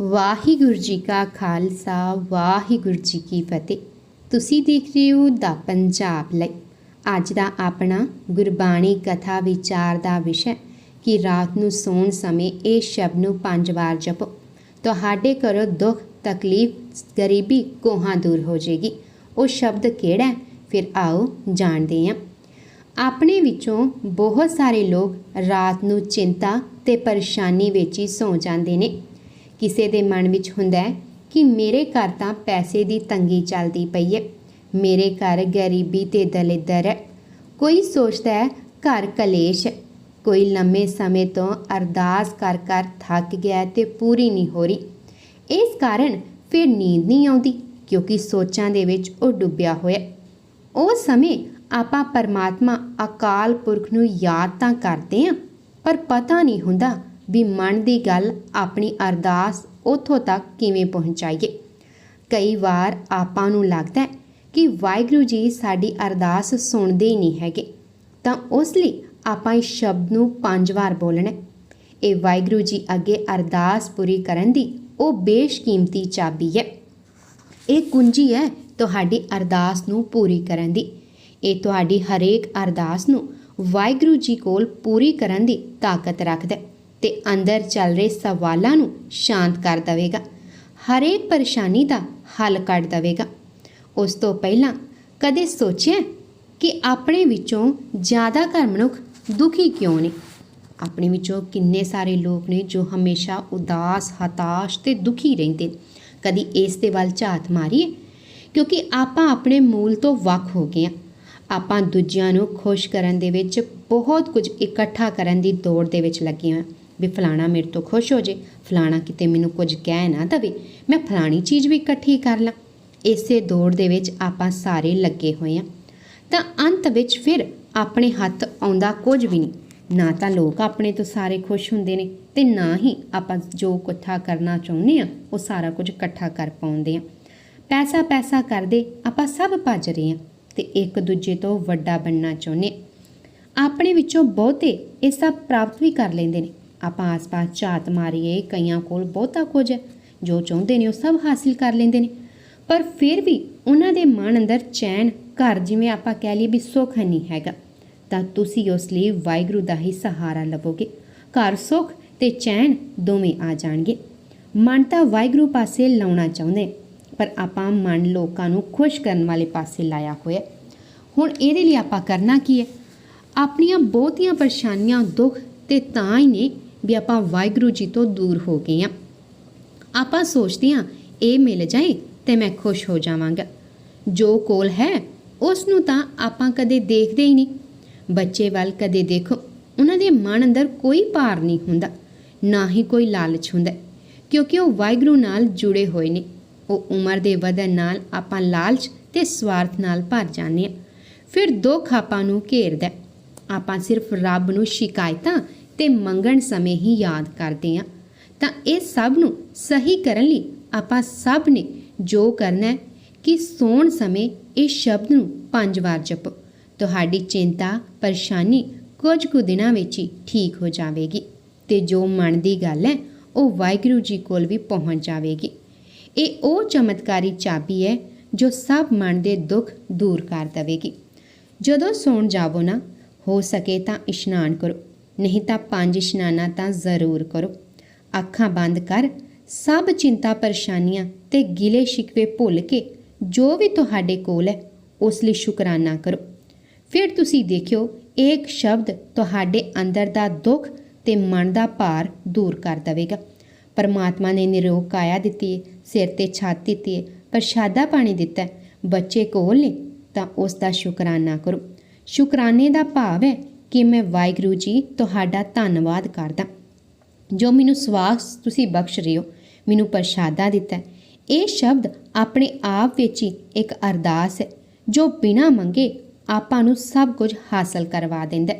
ਵਾਹਿਗੁਰੂ ਜੀ ਕਾ ਖਾਲਸਾ, ਵਾਹਿਗੁਰੂ ਜੀ ਕੀ ਫਤਿਹ। ਤੁਸੀਂ ਦੇਖ ਰਹੇ ਹੋ ਦਾ ਪੰਜਾਬ ਲਈ। ਅੱਜ ਦਾ ਆਪਣਾ ਗੁਰਬਾਣੀ ਕਥਾ ਵਿਚਾਰ ਦਾ ਵਿਸ਼ਾ ਕਿ ਰਾਤ ਨੂੰ ਸੌਣ ਸਮੇਂ ਇਹ ਸ਼ਬਦ ਨੂੰ ਪੰਜ ਵਾਰ ਜਪੋ। ਤੁਹਾਡੇ ਘਰੋਂ ਦੁੱਖ, ਤਕਲੀਫ, ਗਰੀਬੀ ਕੋਹਾਂ ਦੂਰ ਹੋ ਜਾਏਗੀ। ਉਹ ਸ਼ਬਦ ਕਿਹੜਾ ਫਿਰ ਆਓ ਜਾਣਦੇ ਹਾਂ। ਆਪਣੇ ਵਿੱਚੋਂ ਬਹੁਤ ਸਾਰੇ ਲੋਕ ਰਾਤ ਨੂੰ ਚਿੰਤਾ ਤੇ ਪਰੇਸ਼ਾਨੀ ਵਿੱਚ ਹੀ ਸੌ ਜਾਂਦੇ ਨੇ। ਕਿਸੇ ਦੇ ਮਨ ਵਿੱਚ ਹੁੰਦਾ ਹੈ ਕਿ ਮੇਰੇ ਘਰ ਤਾਂ ਪੈਸੇ ਦੀ ਤੰਗੀ ਚੱਲਦੀ ਪਈ ਹੈ। ਮੇਰੇ ਘਰ ਗਰੀਬੀ ਤੇ ਦਲਿੱਦਰ ਹੈ। ਕੋਈ ਸੋਚਦਾ ਹੈ ਘਰ ਕਲੇਸ਼ ਹੈ। ਕੋਈ ਲੰਮੇ ਸਮੇਂ ਤੋਂ ਅਰਦਾਸ ਕਰ ਕਰ ਥੱਕ ਗਿਆ ਹੈ ਤੇ ਪੂਰੀ ਨਹੀਂ ਹੋ ਰਹੀ। ਇਸ ਕਾਰਨ ਫਿਰ ਨੀਂਦ ਨਹੀਂ ਆਉਂਦੀ ਕਿਉਂਕਿ ਸੋਚਾਂ ਦੇ ਵਿੱਚ ਉਹ ਡੁੱਬਿਆ ਹੋਇਆ ਹੈ। ਉਹ ਸਮੇਂ ਆਪਾਂ ਪਰਮਾਤਮਾ ਅਕਾਲ ਪੁਰਖ ਨੂੰ ਯਾਦ ਤਾਂ ਕਰਦੇ ਹਾਂ, ਪਰ ਪਤਾ ਨਹੀਂ ਹੁੰਦਾ ਵੀ ਮਨ ਦੀ ਗੱਲ ਆਪਣੀ ਅਰਦਾਸ ਉੱਥੋਂ ਤੱਕ ਕਿਵੇਂ ਪਹੁੰਚਾਈਏ? ਕਈ ਵਾਰ ਆਪਾਂ ਨੂੰ ਲੱਗਦਾ ਹੈ ਕਿ ਵਾਹਿਗੁਰੂ ਜੀ ਸਾਡੀ ਅਰਦਾਸ ਸੁਣਦੇ ਹੀ ਨਹੀਂ ਹੈਗੇ। ਤਾਂ ਉਸ ਲਈ ਆਪਾਂ ਇਸ ਸ਼ਬਦ ਨੂੰ ਪੰਜ ਵਾਰ ਬੋਲਣਾ ਇਹ ਵਾਹਿਗੁਰੂ ਜੀ ਅੱਗੇ ਅਰਦਾਸ ਪੂਰੀ ਕਰਨ ਦੀ ਉਹ ਬੇਸ਼ਕੀਮਤੀ ਚਾਬੀ ਹੈ। ਇਹ ਕੁੰਜੀ ਹੈ ਤੁਹਾਡੀ ਅਰਦਾਸ ਨੂੰ ਪੂਰੀ ਕਰਨ ਦੀ। ਇਹ ਤੁਹਾਡੀ ਹਰੇਕ ਅਰਦਾਸ ਨੂੰ ਵਾਹਿਗੁਰੂ ਜੀ ਕੋਲ ਪੂਰੀ ਕਰਨ ਦੀ ਤਾਕਤ ਰੱਖਦਾ ਹੈ। ਤੇ ਅੰਦਰ ਚੱਲ ਰਹੇ ਸਵਾਲਾਂ ਨੂੰ ਸ਼ਾਂਤ ਕਰ ਦੇਵੇਗਾ। ਹਰੇਕ ਪਰੇਸ਼ਾਨੀ ਦਾ ਹੱਲ ਕੱਢ ਦੇਵੇਗਾ। ਉਸ ਤੋਂ ਪਹਿਲਾਂ ਕਦੇ ਸੋਚਿਆ ਕਿ ਆਪਣੇ ਵਿੱਚੋਂ ਜ਼ਿਆਦਾਤਰ ਮਨੁੱਖ ਦੁਖੀ ਕਿਉਂ ਨੇ? ਆਪਣੇ ਵਿੱਚੋਂ ਕਿੰਨੇ ਸਾਰੇ ਲੋਕ ਨੇ ਜੋ ਹਮੇਸ਼ਾ ਉਦਾਸ, ਹਤਾਸ਼ ਤੇ ਦੁਖੀ ਰਹਿੰਦੇ ਨੇ। ਕਦੀ ਇਸ ਦੇ ਵੱਲ ਝਾਤ ਮਾਰੀਏ? ਕਿਉਂਕਿ ਆਪਾਂ ਆਪਣੇ ਮੂਲ ਤੋਂ ਵੱਖ ਹੋ ਗਏ ਹਾਂ। ਆਪਾਂ ਦੂਜਿਆਂ ਨੂੰ ਖੁਸ਼ ਕਰਨ ਦੇ ਵਿੱਚ, ਬਹੁਤ ਕੁਝ ਇਕੱਠਾ ਕਰਨ ਦੀ ਦੌੜ ਦੇ ਵਿੱਚ ਲੱਗੇ ਹਾਂ। ਵੀ ਫਲਾਣਾ ਮੇਰੇ ਤੋਂ ਖੁਸ਼ ਹੋ ਜੇ, ਫਲਾਣਾ ਕਿਤੇ ਮੈਨੂੰ ਕੁਝ ਕਹਿ ਨਾ ਦਵੇ, ਮੈਂ ਫਲਾਣੀ ਚੀਜ਼ ਵੀ ਇਕੱਠੀ ਕਰ ਲਾਂ। ਇਸੇ ਦੌੜ ਦੇ ਵਿੱਚ ਆਪਾਂ ਸਾਰੇ ਲੱਗੇ ਹੋਏ ਹਾਂ। ਤਾਂ ਅੰਤ ਵਿੱਚ ਫਿਰ ਆਪਣੇ ਹੱਥ ਆਉਂਦਾ ਕੁਝ ਵੀ ਨਹੀਂ। ਨਾ ਤਾਂ ਲੋਕ ਆਪਣੇ ਤੋਂ ਸਾਰੇ ਖੁਸ਼ ਹੁੰਦੇ ਨੇ ਤੇ ਨਾ ਹੀ ਆਪਾਂ ਜੋ ਇਕੱਠਾ ਕਰਨਾ ਚਾਹੁੰਦੇ ਆ ਉਹ ਸਾਰਾ ਕੁਝ ਇਕੱਠਾ ਕਰ ਪਾਉਂਦੇ ਆ ਪੈਸਾ ਪੈਸਾ ਕਰਦੇ ਆਪਾਂ ਸਭ ਭੱਜ ਰਹੇ ਆ ਤੇ ਇੱਕ ਦੂਜੇ ਤੋਂ ਵੱਡਾ ਬਣਨਾ ਚਾਹੁੰਦੇ ਹਾਂ। ਆਪਣੇ ਵਿੱਚੋਂ ਬਹੁਤੇ ਇਹ ਸਭ ਪ੍ਰਾਪਤ ਵੀ ਕਰ ਲੈਂਦੇ ਨੇ। ਆਪਾਂ ਆਸ-ਪਾਸ ਝਾਤ ਮਾਰੀਏ, ਕਈਆਂ ਕੋਲ ਬਹੁਤਾ ਕੁਝ ਹੈ ਜੋ ਚਾਹੁੰਦੇ ਨੇ ਉਹ ਸਭ ਹਾਸਿਲ ਕਰ ਲੈਂਦੇ ਨੇ। ਪਰ ਫਿਰ ਵੀ ਉਹਨਾਂ ਦੇ ਮਨ ਅੰਦਰ ਚੈਨ, ਘਰ ਜਿਵੇਂ ਆਪਾਂ ਕਹਿ ਲਈਏ ਵੀ ਸੁੱਖ ਨਹੀਂ ਹੈਗਾ, ਤਾਂ ਤੁਸੀਂ ਉਸ ਲਈ ਵਾਹਿਗੁਰੂ ਦਾ ਹੀ ਸਹਾਰਾ ਲਵੋਗੇ। ਘਰ ਸੁੱਖ ਤੇ ਚੈਨ ਦੋਵੇਂ ਆ ਜਾਣਗੇ। ਮਨ ਤਾਂ ਵਾਹਿਗੁਰੂ ਪਾਸੇ ਲਾਉਣਾ ਚਾਹੁੰਦੇ, ਪਰ ਆਪਾਂ ਮਨ ਲੋਕਾਂ ਨੂੰ ਖੁਸ਼ ਕਰਨ ਵਾਲੇ ਪਾਸੇ ਲਾਇਆ ਹੋਇਆ। ਹੁਣ ਇਹਦੇ ਲਈ ਆਪਾਂ ਕਰਨਾ ਕੀ ਹੈ? ਆਪਣੀਆਂ ਬਹੁਤੀਆਂ ਪਰੇਸ਼ਾਨੀਆਂ, ਦੁੱਖ ਤੇ ਤਾਂ ਹੀ ਨੇ ਵੀ ਆਪਾਂ ਵਾਹਿਗੁਰੂ ਜੀ ਤੋਂ ਦੂਰ ਹੋ ਗਏ ਆ ਆਪਾਂ ਸੋਚਦੇ ਹਾਂ, ਇਹ ਮਿਲ ਜਾਏ ਤੇ ਮੈਂ ਖੁਸ਼ ਹੋ ਜਾਵਾਂਗਾ। ਜੋ ਕੋਲ ਹੈ ਉਸ ਨੂੰ ਤਾਂ ਆਪਾਂ ਕਦੇ ਦੇਖਦੇ ਹੀ ਨਹੀਂ। ਬੱਚੇ ਵੱਲ ਕਦੇ ਦੇਖੋ, ਉਹਨਾਂ ਦੇ ਮਨ ਅੰਦਰ ਕੋਈ ਭਾਰ ਨਹੀਂ ਹੁੰਦਾ, ਨਾ ਹੀ ਕੋਈ ਲਾਲਚ ਹੁੰਦਾ, ਕਿਉਂਕਿ ਉਹ ਵਾਹਿਗੁਰੂ ਨਾਲ ਜੁੜੇ ਹੋਏ ਨੇ। ਉਹ ਉਮਰ ਦੇ ਵਧਣ ਨਾਲ ਆਪਾਂ ਲਾਲਚ ਤੇ ਸਵਾਰਥ ਨਾਲ ਭਰ ਜਾਂਦੇ ਹਾਂ। ਫਿਰ ਦੁੱਖ ਆਪਾਂ ਨੂੰ ਘੇਰਦਾ ਆਪਾਂ ਸਿਰਫ ਰੱਬ ਨੂੰ ਸ਼ਿਕਾਇਤਾਂ ਤੇ ਮੰਗਣ ਸਮੇਂ ਹੀ ਯਾਦ ਕਰਦੇ ਹਾਂ। ਤਾਂ ਇਹ ਸਭ ਨੂੰ ਸਹੀ ਕਰਨ ਲਈ ਆਪਾਂ ਸਭ ਨੇ ਜੋ ਕਰਨਾ ਹੈ ਕਿ ਸੌਣ ਸਮੇਂ ਇਹ ਸ਼ਬਦ ਨੂੰ ਪੰਜ ਵਾਰ ਜਪੋ। ਤੁਹਾਡੀ ਚਿੰਤਾ, ਪਰੇਸ਼ਾਨੀ ਕੁਝ ਕੁ ਦਿਨਾਂ ਵਿੱਚ ਹੀ ਠੀਕ ਹੋ ਜਾਵੇਗੀ ਤੇ ਜੋ ਮਨ ਦੀ ਗੱਲ ਹੈ, ਉਹ ਵਾਹਿਗੁਰੂ ਜੀ ਕੋਲ ਵੀ ਪਹੁੰਚ ਜਾਵੇਗੀ। ਇਹ ਉਹ ਚਮਤਕਾਰੀ ਚਾਬੀ ਹੈ ਜੋ ਸਭ ਮਨ ਦੇ ਦੁੱਖ ਦੂਰ ਕਰ ਦੇਵੇਗੀ। ਜਦੋਂ ਸੌਣ ਜਾਵੋ ਨਾ, ਹੋ ਸਕੇ ਤਾਂ ਇਸ਼ਨਾਨ ਕਰੋ। ਨਹੀਂ ਤਾਂ ਪੰਜ ਇਸ਼ਨਾਨਾਂ ਤਾਂ ਜ਼ਰੂਰ ਕਰੋ। ਅੱਖਾਂ ਬੰਦ ਕਰ, ਸਭ ਚਿੰਤਾ ਪਰੇਸ਼ਾਨੀਆਂ ਤੇ ਗਿਲੇ ਸ਼ਿਕਵੇ ਭੁੱਲ ਕੇ ਜੋ ਵੀ ਤੁਹਾਡੇ ਕੋਲ ਹੈ, ਉਸ ਲਈ ਸ਼ੁਕਰਾਨਾ ਕਰੋ। ਫਿਰ ਤੁਸੀਂ ਦੇਖਿਓ ਇੱਕ ਸ਼ਬਦ ਤੁਹਾਡੇ ਅੰਦਰ ਦਾ ਦੁੱਖ ਤੇ ਮਨ ਦਾ ਭਾਰ ਦੂਰ ਕਰ ਦੇਵੇਗਾ। ਪਰਮਾਤਮਾ ਨੇ ਨਿਰੋਗ ਕਾਇਆ ਦਿੱਤੀ ਹੈ ਸਿਰ ਤੇ ਛੱਤ ਦਿੱਤੀ ਹੈ ਪ੍ਰਸ਼ਾਦਾ ਪਾਣੀ ਦਿੱਤਾ ਬੱਚੇ ਕੋਲ ਨੇ, ਤਾਂ ਉਸ ਦਾ ਸ਼ੁਕਰਾਨਾ ਕਰੋ। ਸ਼ੁਕਰਾਨੇ ਦਾ ਭਾਵ ਹੈ ਕਿ ਮੈਂ ਵਾਹਿਗੁਰੂ ਜੀ ਤੁਹਾਡਾ ਧੰਨਵਾਦ ਕਰਦਾ। ਜੋ ਮੈਨੂੰ ਸਵਾਸ ਤੁਸੀਂ ਬਖਸ਼ ਰਹੇ ਹੋ, ਮੈਨੂੰ ਪ੍ਰਸ਼ਾਦਾ ਦਿੱਤਾ ਇਹ ਸ਼ਬਦ ਆਪਣੇ ਆਪ ਵਿੱਚ ਹੀ ਇੱਕ ਅਰਦਾਸ ਹੈ, ਜੋ ਬਿਨਾਂ ਮੰਗੇ ਆਪਾਂ ਨੂੰ ਸਭ ਕੁਝ ਹਾਸਲ ਕਰਵਾ ਦਿੰਦਾ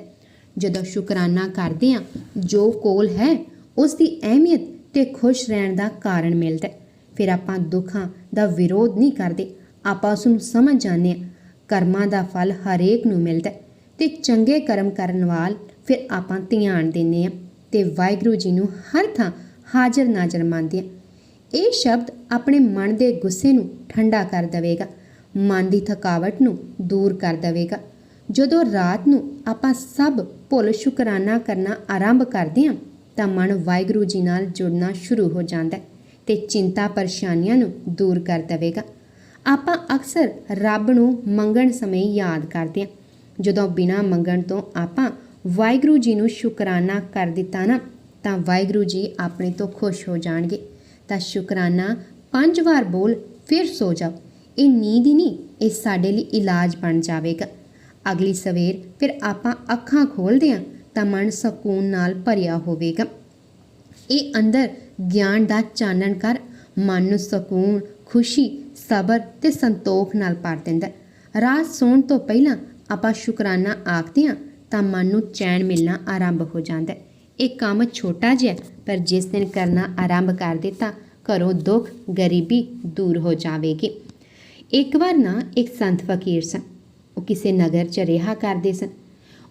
ਜਦੋਂ ਸ਼ੁਕਰਾਨਾ ਕਰਦੇ ਹਾਂ, ਜੋ ਕੋਲ ਹੈ, ਉਸ ਦੀ ਅਹਿਮੀਅਤ ਤੇ ਖੁਸ਼ ਰਹਿਣ ਦਾ ਕਾਰਨ ਮਿਲਦਾ ਫਿਰ ਆਪਾਂ ਦੁੱਖਾਂ ਦਾ ਵਿਰੋਧ ਨਹੀਂ ਕਰਦੇ, ਆਪਾਂ ਉਸ ਨੂੰ ਸਮਝ ਜਾਂਦੇ ਹਾਂ। ਕਰਮਾਂ ਦਾ ਫਲ ਹਰੇਕ ਨੂੰ ਮਿਲਦਾ ਤੇ ਚੰਗੇ ਕਰਮ ਕਰਨ ਵਾਲ ਫਿਰ ਆਪਾਂ ਧਿਆਨ ਦਿੰਦੇ ਹਾਂ ਤੇ ਵਾਹਿਗੁਰੂ ਜੀ ਨੂੰ ਹਰ ਥਾਂ ਹਾਜ਼ਰ ਨਾਜ਼ਰ ਮੰਨਦੇ ਹਾਂ। ਇਹ ਸ਼ਬਦ ਆਪਣੇ ਮਨ ਦੇ ਗੁੱਸੇ ਨੂੰ ਠੰਡਾ ਕਰ ਦੇਵੇਗਾ, ਮਨ ਦੀ ਥਕਾਵਟ ਨੂੰ ਦੂਰ ਕਰ ਦੇਵੇਗਾ। ਜਦੋਂ ਰਾਤ ਨੂੰ ਆਪਾਂ ਸਭ ਭੁੱਲ ਸ਼ੁਕਰਾਨਾ ਕਰਨਾ ਆਰੰਭ ਕਰਦੇ ਹਾਂ, ਤਾਂ ਮਨ ਵਾਹਿਗੁਰੂ ਜੀ ਨਾਲ ਜੁੜਨਾ ਸ਼ੁਰੂ ਹੋ ਜਾਂਦਾ ਹੈ ਤੇ ਚਿੰਤਾ ਪਰੇਸ਼ਾਨੀਆਂ ਨੂੰ ਦੂਰ ਕਰ ਦੇਵੇਗਾ। ਆਪਾਂ ਅਕਸਰ ਰੱਬ ਨੂੰ ਮੰਗਣ ਸਮੇਂ ਯਾਦ ਕਰਦੇ ਹਾਂ। ਜਦੋਂ ਬਿਨਾਂ ਮੰਗਣ ਤੋਂ ਆਪਾਂ ਵਾਹਿਗੁਰੂ ਜੀ ਨੂੰ ਸ਼ੁਕਰਾਨਾ ਕਰ ਦਿੱਤਾ ਨਾ, ਤਾਂ ਵਾਹਿਗੁਰੂ ਜੀ ਆਪਣੇ ਤੋਂ ਖੁਸ਼ ਹੋ ਜਾਣਗੇ। ਤਾਂ ਸ਼ੁਕਰਾਨਾ ਪੰਜ ਵਾਰ ਬੋਲ ਫਿਰ ਸੋ ਜਾਓ। ਇਹ ਨੀਂਦ ਹੀ ਨਹੀਂ, ਇਹ ਸਾਡੇ ਲਈ ਇਲਾਜ ਬਣ ਜਾਵੇਗਾ। ਅਗਲੀ ਸਵੇਰ ਫਿਰ ਆਪਾਂ ਅੱਖਾਂ ਖੋਲਦੇ ਹਾਂ, ਤਾਂ ਮਨ ਸਕੂਨ ਨਾਲ ਭਰਿਆ ਹੋਵੇਗਾ। ਇਹ ਅੰਦਰ ਗਿਆਨ ਦਾ ਚਾਨਣ ਕਰ ਮਨ ਨੂੰ ਸਕੂਨ, ਖੁਸ਼ੀ, ਸਬਰ ਤੇ ਸੰਤੋਖ ਨਾਲ ਭਰ ਦਿੰਦਾ ਰਾਤ ਸੌਣ ਤੋਂ ਪਹਿਲਾਂ ਆਪਾਂ ਸ਼ੁਕਰਾਨਾ ਆਖਦੇ ਹਾਂ, ਤਾਂ ਮਨ ਨੂੰ ਚੈਨ ਮਿਲਣਾ ਆਰੰਭ ਹੋ ਜਾਂਦਾ ਹੈ। ਇਹ ਕੰਮ ਛੋਟਾ ਜਿਹਾ ਪਰ ਜਿਸ ਦਿਨ ਕਰਨਾ ਆਰੰਭ ਕਰ ਦਿੱਤਾ, ਘਰੋਂ ਦੁੱਖ, ਗਰੀਬੀ ਦੂਰ ਹੋ ਜਾਵੇਗੀ। ਇੱਕ ਵਾਰ ਨਾ ਇੱਕ ਸੰਤ ਫਕੀਰ ਸਨ। ਉਹ ਕਿਸੇ ਨਗਰ 'ਚ ਰਿਹਾ ਕਰਦੇ ਸਨ।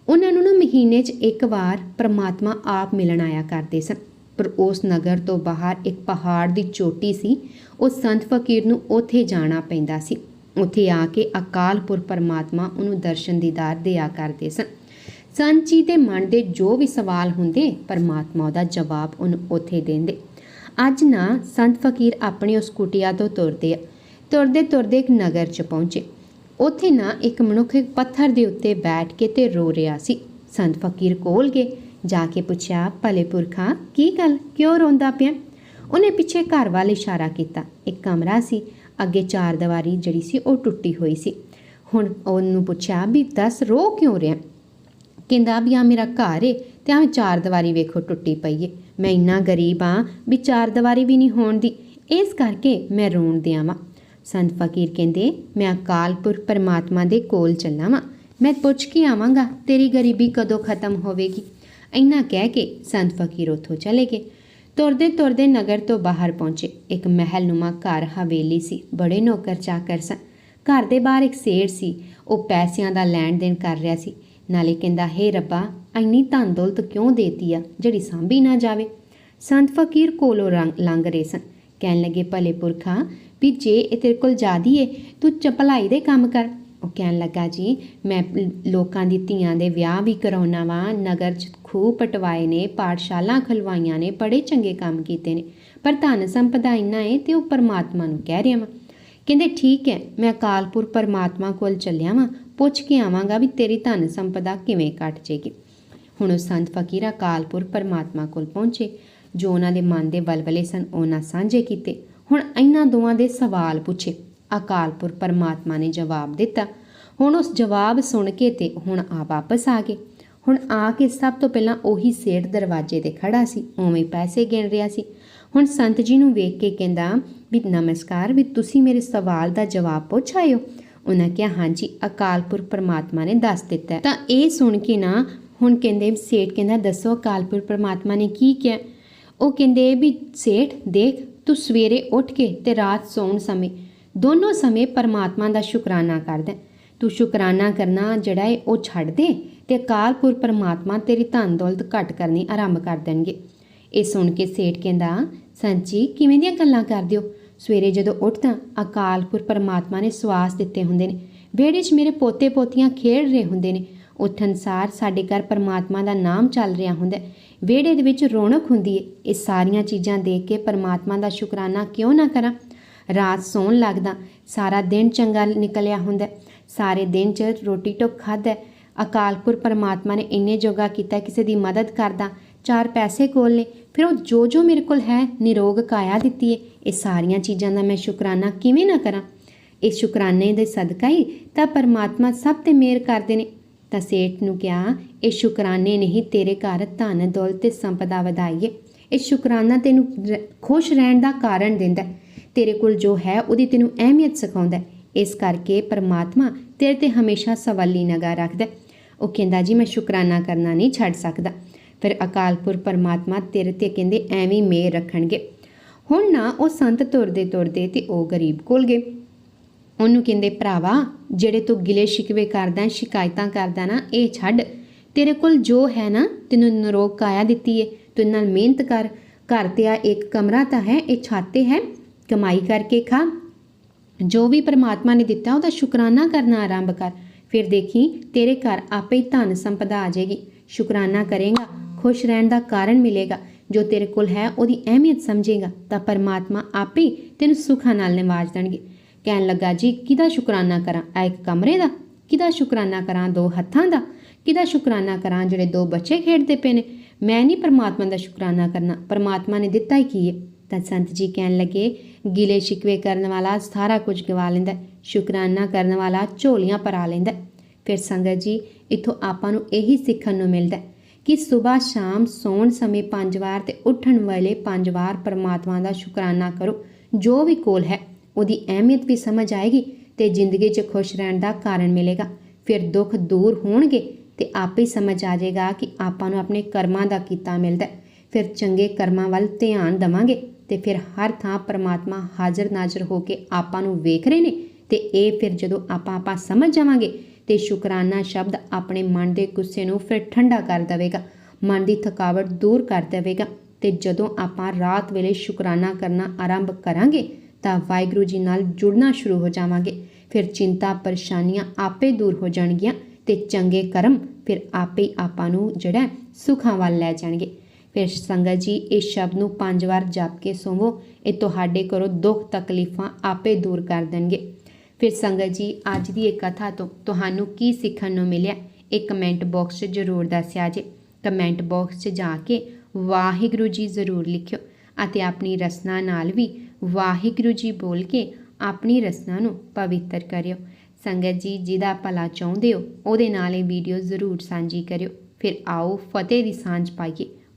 ਉਹਨਾਂ ਨੂੰ ਨਾ ਮਹੀਨੇ 'ਚ ਇੱਕ ਵਾਰ ਪ੍ਰਮਾਤਮਾ ਆਪ ਮਿਲਣ ਆਇਆ ਕਰਦੇ ਸਨ। ਪਰ ਉਸ ਨਗਰ ਤੋਂ ਬਾਹਰ ਇੱਕ ਪਹਾੜ ਦੀ ਚੋਟੀ ਸੀ। ਉਹ ਸੰਤ ਫਕੀਰ ਨੂੰ ਉੱਥੇ ਜਾਣਾ ਪੈਂਦਾ ਸੀ। ਉੱਥੇ ਆ ਕੇ ਅਕਾਲ ਅਕਾਲਪੁਰ ਪਰਮਾਤਮਾ ਉਹਨੂੰ ਦਰਸ਼ਨ ਦੀਦਾਰ ਦਿਆ ਕਰਦੇ ਸਨ। ਸੰਤ ਜੀ ਦੇ ਮਨ ਦੇ ਜੋ ਵੀ ਸਵਾਲ ਹੁੰਦੇ, ਪਰਮਾਤਮਾ ਉਹਦਾ ਜਵਾਬ ਉਹਨੂੰ ਉੱਥੇ ਦਿੰਦੇ। ਅੱਜ ਨਾ ਸੰਤ ਫਕੀਰ ਆਪਣੀ ਉਸ ਕੁਟਿਆ ਤੋਂ ਤੁਰਦੇ ਆ। ਤੁਰਦੇ ਤੁਰਦੇ ਇੱਕ ਨਗਰ 'ਚ ਪਹੁੰਚੇ। ਉੱਥੇ ਨਾ ਇੱਕ ਮਨੁੱਖ ਇੱਕ ਪੱਥਰ ਦੇ ਉੱਤੇ ਬੈਠ ਕੇ ਤੇ ਰੋ ਰਿਹਾ ਸੀ। ਸੰਤ ਫਕੀਰ ਕੋਲ ਗਏ, ਜਾ ਕੇ ਪੁੱਛਿਆ, ਭਲੇ ਪੁਰਖਾ, ਕੀ ਗੱਲ? ਕਿਉਂ ਰੋਂਦਾ ਪਿਆ? ਉਹਨੇ ਪਿੱਛੇ ਘਰ ਵੱਲ ਇਸ਼ਾਰਾ ਕੀਤਾ। ਇੱਕ ਕਮਰਾ ਸੀ। ਅੱਗੇ ਚਾਰ ਦੀਵਾਰੀ ਜਿਹੜੀ ਸੀ ਉਹ ਟੁੱਟੀ ਹੋਈ ਸੀ। ਹੁਣ ਉਹਨੂੰ ਪੁੱਛਿਆ ਵੀ ਦੱਸ ਰੋ ਕਿਉਂ ਰਿਹਾ? ਕਹਿੰਦਾ ਵੀ ਆ ਮੇਰਾ ਘਰ ਏ ਤੇ ਆ ਚਾਰ ਦੀਵਾਰੀ ਵੇਖੋ ਟੁੱਟੀ ਪਈ ਏ। ਮੈਂ ਇੰਨਾ ਗਰੀਬ ਆ ਵੀ ਚਾਰ ਦੀਵਾਰੀ ਵੀ ਨਹੀਂ ਹੋਣ ਦੀ। ਇਸ ਕਰਕੇ ਮੈਂ ਰੋਣ ਦਿਆਂ ਵਾਂ। ਸੰਤ ਫਕੀਰ ਕਹਿੰਦੇ, ਮੈਂ ਅਕਾਲਪੁਰ ਪਰਮਾਤਮਾ ਦੇ ਕੋਲ ਚੱਲਾਂ ਵਾਂ। ਮੈਂ ਪੁੱਛ ਕੇ ਆਵਾਂਗਾ ਤੇਰੀ ਗਰੀਬੀ ਕਦੋਂ ਖਤਮ ਹੋਵੇਗੀ? ਇੰਨਾ ਕਹਿ ਕੇ ਸੰਤ ਫਕੀਰ ਉੱਥੋਂ ਚਲੇ ਗਏ। ਤੁਰਦੇ ਤੁਰਦੇ ਨਗਰ ਤੋਂ ਬਾਹਰ ਪਹੁੰਚੇ। ਇੱਕ ਮਹਿਲ ਨੁਮਾ ਘਰ ਹਵੇਲੀ ਸੀ। ਬੜੇ ਨੌਕਰ ਚਾਕਰ ਸਨ। ਘਰ ਦੇ ਬਾਹਰ ਇੱਕ ਸੇਠ ਸੀ। ਉਹ ਪੈਸਿਆਂ ਦਾ ਲੈਣ ਦੇਣ ਕਰ ਰਿਹਾ ਸੀ। ਨਾਲੇ ਕਹਿੰਦਾ, ਹੇ ਰੱਬਾ, ਇੰਨੀ ਧਨ ਦੌਲਤ ਕਿਉਂ ਦੇਤੀ ਆ, ਜਿਹੜੀ ਸਾਂਭੀ ਨਾ ਜਾਵੇ? ਸੰਤ ਫਕੀਰ ਕੋਲੋਂ ਰੰਗ- ਲੰਘ ਰਹੇ ਸਨ। ਕਹਿਣ ਲੱਗੇ, ਭਲੇ ਪੁਰਖਾ, ਵੀ ਜੇ ਇਹ ਤੇਰੇ ਕੋਲ ਜਾਦੀ ਏ, ਤੂੰ ਚਪਲਾਈ ਦੇ ਕੰਮ ਕਰ। ਉਹ ਕਹਿਣ ਲੱਗਾ, ਜੀ, ਮੈਂ ਲੋਕਾਂ ਦੀ ਧੀਆਂ ਦੇ ਵਿਆਹ ਵੀ ਕਰਾਉਣਾ ਵਾਂ, ਨਗਰ 'ਚ ਖੂਹ ਪਟਵਾਏ ਨੇ, ਪਾਠਸ਼ਾਲਾ ਖਲਵਾਈਆਂ ਨੇ, ਬੜੇ ਚੰਗੇ ਕੰਮ ਕੀਤੇ ਨੇ। ਪਰ ਧਨ ਸੰਪਦਾ ਇੰਨਾ ਏ ਤੇ ਉਹ ਪਰਮਾਤਮਾ ਨੂੰ ਕਹਿ ਰਿਹਾ ਵਾਂ। ਕਹਿੰਦੇ, ਠੀਕ ਹੈ ਮੈਂ ਅਕਾਲਪੁਰ ਪਰਮਾਤਮਾ ਕੋਲ ਚੱਲਿਆ ਵਾਂ, ਪੁੱਛ ਕੇ ਆਵਾਂਗਾ ਵੀ ਤੇਰੀ ਧਨ ਸੰਪਦਾ ਕਿਵੇਂ ਘਟ ਜੇਗੀ। ਹੁਣ ਉਹ ਸੰਤ ਫਕੀਰ ਅਕਾਲਪੁਰ ਪਰਮਾਤਮਾ ਕੋਲ ਪਹੁੰਚੇ। ਜੋ ਉਹਨਾਂ ਦੇ ਮਨ ਦੇ ਬਲਬਲੇ ਸਨ, ਉਹਨਾਂ ਸਾਂਝੇ ਕੀਤੇ। ਹੁਣ ਇਹਨਾਂ ਦੋਵਾਂ ਦੇ ਸਵਾਲ ਪੁੱਛੇ। ਅਕਾਲਪੁਰ ਪਰਮਾਤਮਾ ਨੇ ਜਵਾਬ ਦਿੱਤਾ। ਹੁਣ ਉਸ ਜਵਾਬ ਸੁਣ ਕੇ ਤੇ ਹੁਣ ਆ ਵਾਪਸ ਆ ਗਏ। ਹੁਣ ਆ ਕੇ ਸਭ ਤੋਂ ਪਹਿਲਾਂ ਉਹੀ ਸੇਠ ਦਰਵਾਜ਼ੇ ਤੇ ਖੜਾ ਸੀ, ਉਵੇਂ ਪੈਸੇ ਗਿਣ ਰਿਹਾ ਸੀ। ਹੁਣ ਸੰਤ ਜੀ ਨੂੰ ਵੇਖ ਕੇ ਕਹਿੰਦਾ, ਵੀ ਨਮਸਕਾਰ, ਵੀ ਤੁਸੀਂ ਮੇਰੇ ਸਵਾਲ ਦਾ ਜਵਾਬ ਪੁੱਛ ਆਏ ਉਹਨਾਂ ਕਿਹਾ, ਹਾਂਜੀ ਅਕਾਲਪੁਰ ਪਰਮਾਤਮਾ ਨੇ ਦੱਸ ਦਿੱਤਾ ਤਾਂ ਇਹ ਸੁਣ ਕੇ ਨਾ ਹੁਣ ਕਹਿੰਦੇ ਸੇਠ ਕਹਿੰਦਾ, ਦੱਸੋ ਅਕਾਲਪੁਰ ਪਰਮਾਤਮਾ ਨੇ ਕੀ ਕਿਹਾ? ਉਹ ਕਹਿੰਦੇ ਵੀ, ਸੇਠ, ਦੇਖ, ਤੂੰ ਸਵੇਰੇ ਉੱਠ ਕੇ ਤੇ ਰਾਤ ਸੌਣ ਸਮੇਂ ਦੋਨੋਂ ਸਮੇਂ ਪਰਮਾਤਮਾ ਦਾ ਸ਼ੁਕਰਾਨਾ ਕਰਦਾ ਤੂੰ ਸ਼ੁਕਰਾਨਾ ਕਰਨਾ ਜਿਹੜਾ ਹੈ ਉਹ ਛੱਡ ਦੇ ਤੇ ਅਕਾਲਪੁਰ ਪਰਮਾਤਮਾ ਤੇਰੀ ਧਨ ਦੌਲਤ ਘਟ ਕਰਨੀ ਆਰੰਭ ਕਰ ਦੇਣਗੇ। ਇਹ ਸੁਣ ਕੇ ਸੇਠ ਕਹਿੰਦਾ, ਸੰਚੀ, ਕਿਵੇਂ ਦੀਆਂ ਗੱਲਾਂ ਕਰਦੇ ਹੋ? ਸਵੇਰੇ ਜਦੋਂ ਉੱਠਦਾ, ਅਕਾਲ ਅਕਾਲਪੁਰ ਪਰਮਾਤਮਾ ਨੇ ਸਵਾਸ ਦਿੱਤੇ ਹੁੰਦੇ ਨੇ। ਵਿਹੜੇ 'ਚ ਮੇਰੇ ਪੋਤੇ ਪੋਤੀਆਂ ਖੇਡ ਰਹੇ ਹੁੰਦੇ ਨੇ। ਉੱਠਣ ਸਾਰ ਸਾਡੇ ਘਰ ਪਰਮਾਤਮਾ ਦਾ ਨਾਮ ਚੱਲ ਰਿਹਾ ਹੁੰਦਾ ਵਿਹੜੇ ਦੇ ਵਿੱਚ ਰੌਣਕ ਹੁੰਦੀ ਹੈ। ਇਹ ਸਾਰੀਆਂ ਚੀਜ਼ਾਂ ਦੇਖ ਕੇ ਪਰਮਾਤਮਾ ਦਾ ਸ਼ੁਕਰਾਨਾ ਕਿਉਂ ਨਾ ਕਰਾਂ? ਰਾਤ ਸੌਣ ਲੱਗਦਾ, ਸਾਰਾ ਦਿਨ ਚੰਗਾ ਨਿਕਲਿਆ ਹੁੰਦਾ ਸਾਰੇ ਦਿਨ 'ਚ ਰੋਟੀ ਟੁੱਕ ਖਾਧਾ ਅਕਾਲ ਅਕਾਲਪੁਰ ਪਰਮਾਤਮਾ ਨੇ ਇੰਨੇ ਜੋਗਾ ਕੀਤਾ ਕਿਸੇ ਦੀ ਮਦਦ ਕਰਦਾ, ਚਾਰ ਪੈਸੇ ਕੋਲ ਨੇ, ਫਿਰ ਉਹ ਜੋ ਜੋ ਮੇਰੇ ਕੋਲ ਹੈ, ਨਿਰੋਗ ਕਾਇਆ ਦਿੱਤੀ ਹੈ ਇਹ ਸਾਰੀਆਂ ਚੀਜ਼ਾਂ ਦਾ ਮੈਂ ਸ਼ੁਕਰਾਨਾ ਕਿਵੇਂ ਨਾ ਕਰਾਂ? ਇਸ ਸ਼ੁਕਰਾਨੇ ਦੇ ਸਦਕਾ ਹੀ ਤਾਂ ਪਰਮਾਤਮਾ ਸਭ ਤੇ ਮਿਹਰ ਕਰਦੇ ਨੇ। ਤਾਂ ਸੇਠ ਨੂੰ ਕਿਹਾ, ਇਹ ਸ਼ੁਕਰਾਨੇ ਨਹੀਂ, ਤੇਰੇ ਘਰ ਧਨ, ਦੌਲਤ ਤੇ ਸੰਪਦਾ ਵਧਾਈਏ ਇਹ ਸ਼ੁਕਰਾਨਾ ਤੈਨੂੰ ਰ- ਖੁਸ਼ ਰਹਿਣ ਦਾ ਕਾਰਨ ਦਿੰਦਾ ਤੇਰੇ ਕੋਲ ਜੋ ਹੈ, ਉਹਦੀ ਤੈਨੂੰ ਅਹਿਮੀਅਤ ਸਿਖਾਉਂਦਾ ਇਸ ਕਰਕੇ ਪਰਮਾਤਮਾ ਤੇਰੇ ਤੇ ਹਮੇਸ਼ਾ ਸਵਾਲੀ ਨਿਗਾਹ ਰੱਖਦਾ ਉਹ ਕਹਿੰਦਾ, ਜੀ, ਮੈਂ ਸ਼ੁਕਰਾਨਾ ਕਰਨਾ ਨਹੀਂ ਛੱਡ ਸਕਦਾ। ਫਿਰ ਅਕਾਲਪੁਰ ਪਰਮਾਤਮਾ ਤੇਰੇ ਤੇ ਕਹਿੰਦੇ, ਐਵੇਂ ਹੀ ਰੱਖਣਗੇ। ਹੁਣ ਨਾ ਉਹ ਸੰਤ ਤੁਰਦੇ ਤੁਰਦੇ ਤੇ ਉਹ ਗਰੀਬ ਕੋਲ ਗਏ। ਉਹਨੂੰ ਕਹਿੰਦੇ, ਭਰਾਵਾ, ਜਿਹੜੇ ਤੂੰ ਗਿਲੇ ਸ਼ਿਕਵੇ ਕਰਦਾ, ਸ਼ਿਕਾਇਤਾਂ ਕਰਦਾ ਨਾ, ਇਹ ਛੱਡ। ਤੇਰੇ ਕੋਲ ਜੋ ਹੈ ਨਾ, ਤੈਨੂੰ ਨਰੋਗ ਕਾਇਆ ਦਿੱਤੀ ਏ। ਤੂੰ ਨਾਲ ਮਿਹਨਤ ਕਰ। ਘਰ ਤੇ ਆ ਇੱਕ ਕਮਰਾ ਤਾਂ ਹੈ, ਇਹ ਛਾਤੇ ਹੈ। ਕਮਾਈ ਕਰਕੇ ਖਾ। ਜੋ ਵੀ ਪ੍ਰਮਾਤਮਾ ਨੇ ਦਿੱਤਾ, ਉਹਦਾ ਸ਼ੁਕਰਾਨਾ ਕਰਨਾ ਆਰੰਭ ਕਰ। ਫਿਰ ਦੇਖੀ, ਤੇਰੇ ਘਰ ਆਪੇ ਹੀ ਧਨ ਸੰਪਦਾ ਆ ਜਾਏਗੀ। ਸ਼ੁਕਰਾਨਾ ਕਰੇਗਾ, ਖੁਸ਼ ਰਹਿਣ ਦਾ ਕਾਰਨ ਮਿਲੇਗਾ। ਜੋ ਤੇਰੇ ਕੋਲ ਹੈ, ਉਹਦੀ ਅਹਿਮੀਅਤ ਸਮਝੇਗਾ, ਤਾਂ ਪਰਮਾਤਮਾ ਆਪੇ ਹੀ ਤੈਨੂੰ ਸੁੱਖਾਂ ਨਾਲ ਨਿਵਾਜ ਦੇਣਗੇ। ਕਹਿਣ ਲੱਗਾ, ਜੀ, ਕਿਹਦਾ ਸ਼ੁਕਰਾਨਾ ਕਰਾਂ? ਆ ਇੱਕ ਕਮਰੇ ਦਾ? ਕਿਹਦਾ ਸ਼ੁਕਰਾਨਾ ਕਰਾਂ ਦੋ ਹੱਥਾਂ ਦਾ? ਕਿਹਦਾ ਸ਼ੁਕਰਾਨਾ ਕਰਾਂ ਜਿਹੜੇ ਦੋ ਬੱਚੇ ਖੇਡਦੇ ਪਏ ਨੇ? ਮੈਂ ਨਹੀਂ ਪਰਮਾਤਮਾ ਦਾ ਸ਼ੁਕਰਾਨਾ ਕਰਨਾ। ਪਰਮਾਤਮਾ ਨੇ ਦਿੱਤਾ ਹੀ ਕੀ ਹੈ? ਤਾਂ ਸੰਤ ਜੀ ਕਹਿਣ ਲੱਗੇ, ਗਿਲੇ ਸ਼ਿਕਵੇ ਕਰਨ ਵਾਲਾ ਸਾਰਾ ਕੁਝ ਗਵਾ ਲੈਂਦਾ ਸ਼ੁਕਰਾਨਾ ਕਰਨ ਵਾਲਾ ਝੋਲੀਆਂ ਭਰਾ ਲੈਂਦਾ ਫਿਰ ਸੰਗਤ ਜੀ ਇਥੋਂ ਆਪਾਂ ਨੂੰ ਇਹੀ ਸਿੱਖਣ ਨੂੰ ਮਿਲਦਾ ਕਿ ਸਵੇਰ ਸ਼ਾਮ ਸੌਣ ਸਮੇਂ ਪੰਜ ਵਾਰ ਤੇ ਉੱਠਣ ਵੇਲੇ ਪੰਜ ਵਾਰ ਪਰਮਾਤਮਾ ਦਾ ਸ਼ੁਕਰਾਨਾ ਕਰੋ, ਜੋ ਵੀ ਕੋਲ ਹੈ, ਉਹਦੀ ਅਹਿਮੀਅਤ ਵੀ ਸਮਝ ਆਏਗੀ ਤੇ ਜ਼ਿੰਦਗੀ 'ਚ ਖੁਸ਼ ਰਹਿਣ ਦਾ ਕਾਰਨ ਮਿਲੇਗਾ। ਫਿਰ ਦੁੱਖ ਦੂਰ ਹੋਣਗੇ ਤੇ ਆਪੇ ਹੀ ਸਮਝ ਆ ਜਾਏਗਾ ਕਿ ਆਪਾਂ ਨੂੰ ਆਪਣੇ ਕਰਮਾਂ ਦਾ ਕੀਤਾ ਮਿਲਦਾ ਫਿਰ ਚੰਗੇ ਕਰਮਾਂ ਵੱਲ ਧਿਆਨ ਦਵਾਂਗੇ। ਤੇ ਫਿਰ ਹਰ ਥਾਂ ਪਰਮਾਤਮਾ ਹਾਜ਼ਰ ਨਾਜ਼ਰ ਹੋ ਕੇ ਆਪਾਂ ਨੂੰ ਵੇਖ ਰਹੇ ਨੇ ਤੇ ਇਹ ਫਿਰ ਜਦੋਂ ਆਪਾਂ ਆਪਾਂ ਸਮਝ ਜਾਵਾਂਗੇ ਤੇ ਸ਼ੁਕਰਾਨਾ ਸ਼ਬਦ ਆਪਣੇ ਮਨ ਦੇ ਗੁੱਸੇ ਨੂੰ ਫਿਰ ਠੰਡਾ ਕਰ ਦੇਵੇਗਾ, ਮਨ ਦੀ ਥਕਾਵਟ ਦੂਰ ਕਰ ਦੇਵੇਗਾ ਤੇ ਜਦੋਂ ਆਪਾਂ ਰਾਤ ਵੇਲੇ ਸ਼ੁਕਰਾਨਾ ਕਰਨਾ ਆਰੰਭ ਕਰਾਂਗੇ ਤਾਂ ਵਾਹਿਗੁਰੂ ਜੀ ਨਾਲ ਜੁੜਨਾ ਸ਼ੁਰੂ ਹੋ ਜਾਵਾਂਗੇ, ਫਿਰ ਚਿੰਤਾ ਪਰੇਸ਼ਾਨੀਆਂ ਆਪੇ ਦੂਰ ਹੋ ਜਾਣਗੀਆਂ ਤੇ ਚੰਗੇ ਕਰਮ ਫਿਰ ਆਪੇ ਆਪਾਂ ਨੂੰ ਜਿਹੜਾ ਹੈ ਸੁੱਖਾਂ ਵੱਲ ਲੈ ਜਾਣਗੇ। ਫਿਰ ਸੰਗਤ ਜੀ, ਇਸ ਸ਼ਬਦ ਨੂੰ ਪੰਜ ਵਾਰ ਜਪ ਕੇ ਸੋਵੋ। ਇਹ ਤੁਹਾਡੇ ਘਰੋਂ ਦੁੱਖ ਤਕਲੀਫਾਂ ਆਪੇ ਦੂਰ ਕਰ ਦੇਣਗੇ। ਫਿਰ ਸੰਗਤ ਜੀ, ਅੱਜ ਦੀ ਇਹ ਕਥਾ ਤੋਂ ਤੁਹਾਨੂੰ ਕੀ ਸਿੱਖਣ ਨੂੰ ਮਿਲਿਆ? ਇਹ ਕਮੈਂਟ ਬਾਕਸ 'ਚ ਜ਼ਰੂਰ ਦੱਸਿਆ ਜੇ। ਕਮੈਂਟ ਬਾਕਸ 'ਚ ਜਾ ਕੇ ਵਾਹਿਗੁਰੂ ਜੀ ਜ਼ਰੂਰ ਲਿਖਿਓ ਅਤੇ ਆਪਣੀ ਰਸਨਾ ਨਾਲ ਵੀ ਵਾਹਿਗੁਰੂ ਜੀ ਬੋਲ ਕੇ ਆਪਣੀ ਰਸਨਾ ਨੂੰ ਪਵਿੱਤਰ ਕਰਿਓ। ਸੰਗਤ ਜੀ, ਜਿਹਦਾ ਭਲਾ ਚਾਹੁੰਦੇ ਹੋ, ਉਹਦੇ ਨਾਲ ਇਹ ਵੀਡੀਓ ਜ਼ਰੂਰ ਸਾਂਝੀ ਕਰਿਓ। ਫਿਰ ਆਓ, ਫਤਿਹ ਦੀ ਸਾਂਝ ਪਾਈਏ।